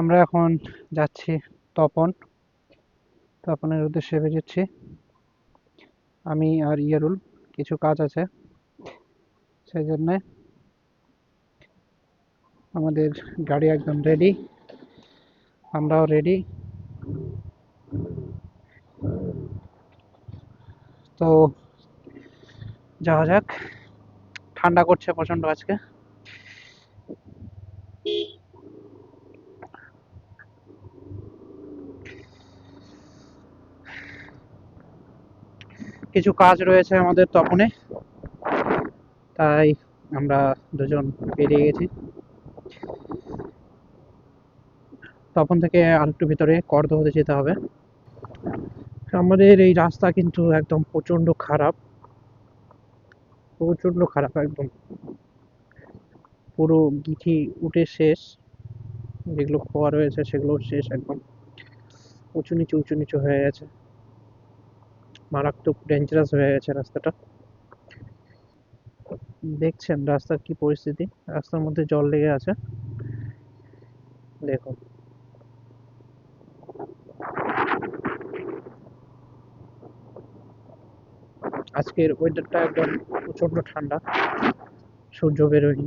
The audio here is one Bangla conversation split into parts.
আমরা এখন যাচ্ছি তপন। তপনের উদ্দেশ্যে বেরোচ্ছি। আমি আর ইয়ারুল কিছু কাজ আছে সেই জন্যে আমাদের গাড়ি একদম রেডি আমরাও রেডি তো যাওয়া যাক। ঠান্ডা করছে প্রচণ্ড আজকে। কিছু কাজ রয়েছে আমাদের তপনে। তাই আমরা দুজন বেরিয়ে গেছি। তপন থেকে আর একটু ভিতরে কর্দ হতে যেতে হবে। আমাদের এই রাস্তা কিন্তু একদম প্রচণ্ড খারাপ। প্রচণ্ড খারাপ একদম। পুরো গিঠি উঠে শেষ। যেগুলো খোয়া রয়েছে সেগুলো শেষ একদম। উঁচু নিচু উঁচু নিচু হয়ে গেছে। মারাত্মক ডেঞ্জারাস হয়ে গেছে রাস্তাটা। দেখছেন রাস্তার কি পরিস্থিতি? রাস্তার মধ্যে জল লেগে আছে। দেখুন। আজকের ওয়েদারটা একদম প্রচণ্ড ঠান্ডা। সূর্য বেরোয়নি।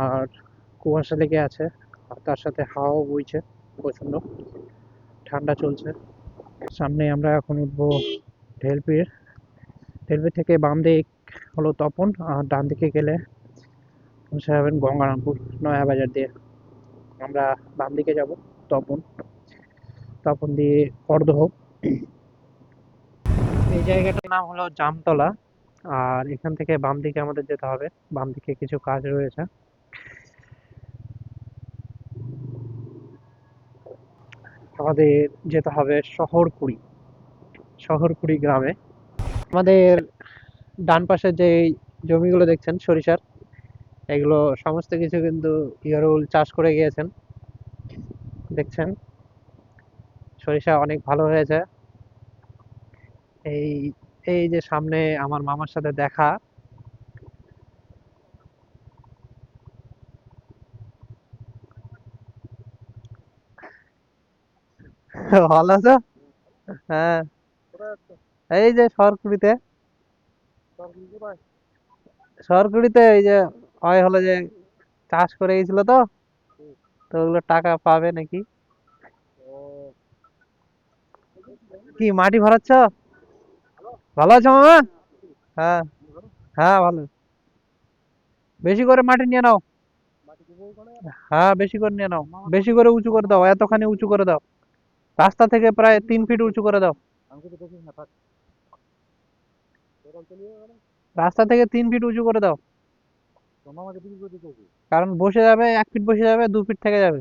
আর কুয়াশা লেগে আছে, আর তার সাথে হাওয়াও বইছে প্রচণ্ড ঠান্ডা চলছে। সামনে আমরা এখন উঠবো ঢেলপির। ঢেলপি থেকে বাম দিক হলো তপন, আর ডান দিকে গেলে যাবেন গঙ্গারামপুর, নয়াবাজার দিয়ে। আমরা বাম দিকে যাব, তপন। তপন দিয়ে করদহ। এই জায়গাটার নাম হলো জামতলা, আর এখান থেকে বাম দিকে আমাদের যেতে হবে। বাম দিকে কিছু কাজ রয়েছে। আমাদের যেতে হবে শহরকুড়ি শহরকুড়ি গ্রামে। আমাদের ডান পাশে যে জমিগুলো দেখছেন, সরিষার, এগুলো সমস্ত কিছু কিন্তু ইয়ারুল চাষ করে গিয়েছেন। দেখছেন? সরিষা অনেক ভালো হয়েছে। এই এই যে সামনে আমার মামার সাথে দেখা ভালো আছো? হ্যাঁ। এই যে সরকুড়িতে সরকুড়িতে এই যে হয় হলো যে চাষ করে গেছিল তো। তো ওগুলো টাকা পাবে নাকি? কি মাটি ভরাচ্ছ? ভালো আছো মামা? হ্যাঁ। হ্যাঁ ভালো। বেশি করে মাটি নিয়ে নাও। হ্যাঁ বেশি করে নিয়ে নাও। বেশি করে উঁচু করে দাও। এতখানি উঁচু করে দাও। রাস্তা থেকে প্রায় তিন ফিট উঁচু করে দাও। রাস্তা থেকে তিন ফিট উঁচু করে দাও। কারণ বসে যাবে এক ফিট বসে যাবে দু ফিট থেকে যাবে।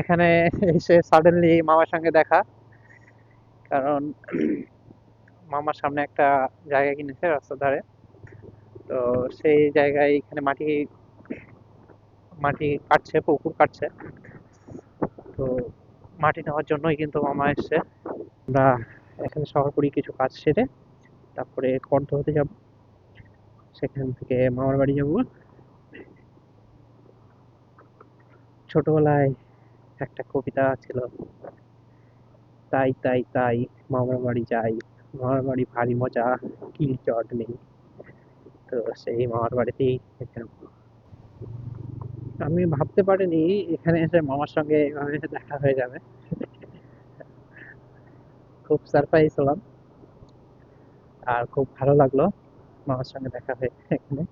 এখানে এসে সাডেনলি মামার সঙ্গে দেখা। কারণ মামার সামনে একটা জায়গা কিনেছে রাস্তার ধারে। তো সেই জায়গায় এখানে মাটি মাটি কাটছে পুকুর কাটছে। তো মাটি নেওয়ার জন্যই কিন্তু মামা এসছে। আমরা এখানে শহরপুরি কিছু কাজ সেরে তারপরে কর্দ হতে যাব। সেখান থেকে মামার বাড়ি যাব। ছোটবেলায় একটা কবিতা ছিল, তাই তাই তাই মামার বাড়ি যাই। মামার বাড়ি ভারী মজা কিল চট নেই। তো সেই মামার বাড়িতেই আমি ভাবতে পারিনি এখানে এসে মামার সঙ্গে এভাবে দেখা হয়ে যাবে। খুব সারপ্রাইজ হলাম। আর খুব ভালো লাগল মামার সঙ্গে দেখা হয়ে এখানে।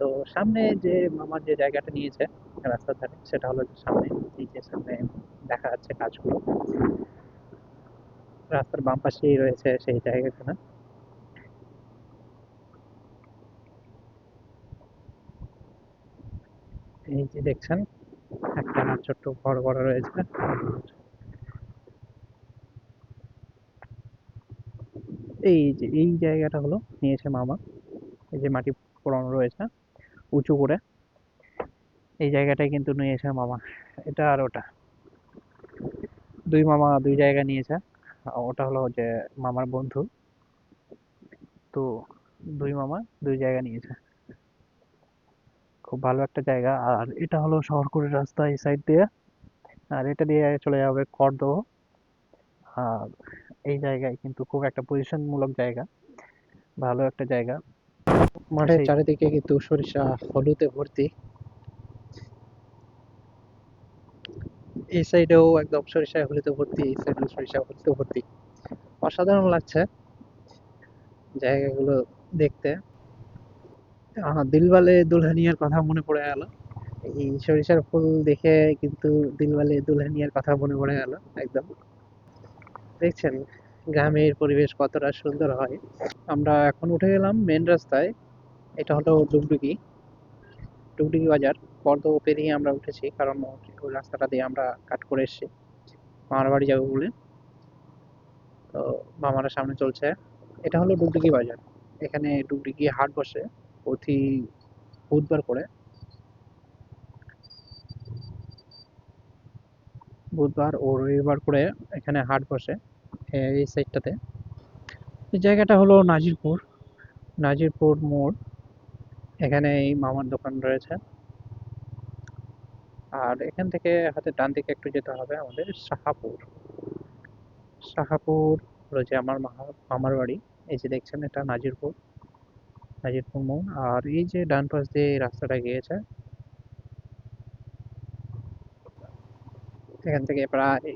তো সামনে যে মামার যে জায়গাটা নিয়েছে রাস্তার ধারে, সেটা হলো সামনে এই যে সামনে দেখা যাচ্ছে কাজগুলো। রাস্তার বাম পাশেই রয়েছে সেই জায়গাখানা। এই যে দেখছেন, একটা ছোট্ট ঘর করা রয়েছে। এই যে, এই জায়গাটা হলো, নিয়েছে মামা। এই যে মাটি পোড়ানো রয়েছে, উঁচু করে। এই জায়গাটাই কিন্তু নিয়েছে মামা, এটা আর ওটা। দুই মামা দুই জায়গা নিয়েছে, ওটা হলো যে মামার বন্ধু। তো দুই মামা দুই জায়গা নিয়েছে। খুব ভালো একটা জায়গা। আর এটা হলো শহরকুড়ির রাস্তা এই সাইড দিয়ে। আর এটা দিয়ে চলে যাবে করদহ। আর এই জায়গায় কিন্তু খুব একটা পজিশনমূলক জায়গা। ভালো একটা জায়গা। মাঠের চারিদিকে কিন্তু সরিষা হলুদে ভর্তি। এই সাইডেও একদম সরিষায় হলুদে ভর্তি এই সাইডেও সরিষা হলুদে ভর্তি। অসাধারণ লাগছে জায়গাগুলো দেখতে। দিলওয়ালে দুলহানিয়ার কথা মনে পড়ে গেল। এই সরিষার ফুল দেখে কিন্তু দিলওয়ালে দুলহানিয়ার কথা মনে পড়ে গেল, একদম। দেখছেন গ্রামের পরিবেশ কতটা সুন্দর হয়। আমরা এখন উঠে গেলাম মেন রাস্তায়, এটা হলো ডুগডুগি। ডুগডুগি বাজার, পর্দ পেরিয়ে আমরা উঠেছি, কারণ ওই রাস্তাটা দিয়ে আমরা কাট করে এসেছি। মামার বাড়ি যাব বলে। তো মামারা সামনে চলছে। এটা হলো ডুগডুগি বাজার। এখানে ডুগডুগি হাট বসে। প্রতি বুধবার করে। বুধবার ও রবিবার করে এখানে হাট বসে এই সাইডটাতে এই জায়গাটা হলো নাজিরপুর। নাজিরপুর মোড়। এখানে এই মামার দোকান রয়েছে। আর এখান থেকে হাতে ডান দিকে একটু যেতে হবে আমাদের সাহাপুর হলো যে আমার মামা- মামার বাড়ি। এই যে দেখছেন এটা নাজিরপুর। নাজিরপুর মোড় আর এই যে ডান পাশ দিয়ে রাস্তাটা গিয়েছে, এখান থেকে প্রায়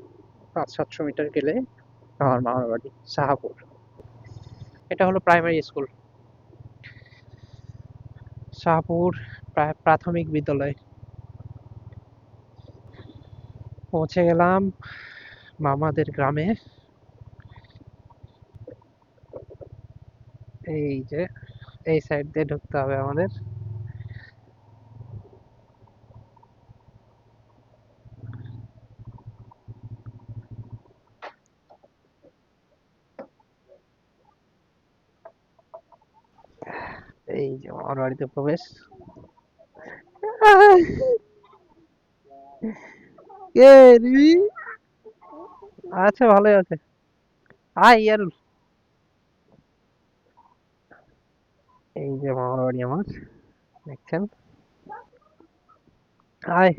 পাঁচ সাতশো মিটার গেলে আমার মামার বাড়ি সাহাপুর এটা হলো প্রাইমারি স্কুল শাহপুর প্রাথমিক বিদ্যালয়। পৌঁছে গেলাম মামাদের গ্রামে। এই যে এই সাইড দিয়ে ঢুকতে হবে আমাদের। এই যে আমার বাড়িতে প্রবেশ। কে আচ্ছা ভালোই আছে। আয় ইয়ারুল। এই যে মামার বাড়ি আমার দেখছেন? আয়।